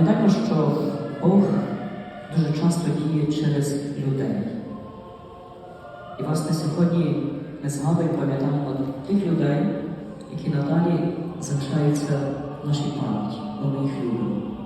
Пам'ятаємо, що Бог дуже часто діє через людей. І, власне, сьогодні ми з вами пам'ятаємо тих людей, які надалі залишаються в нашій пам'яті, бо ми їх любимо.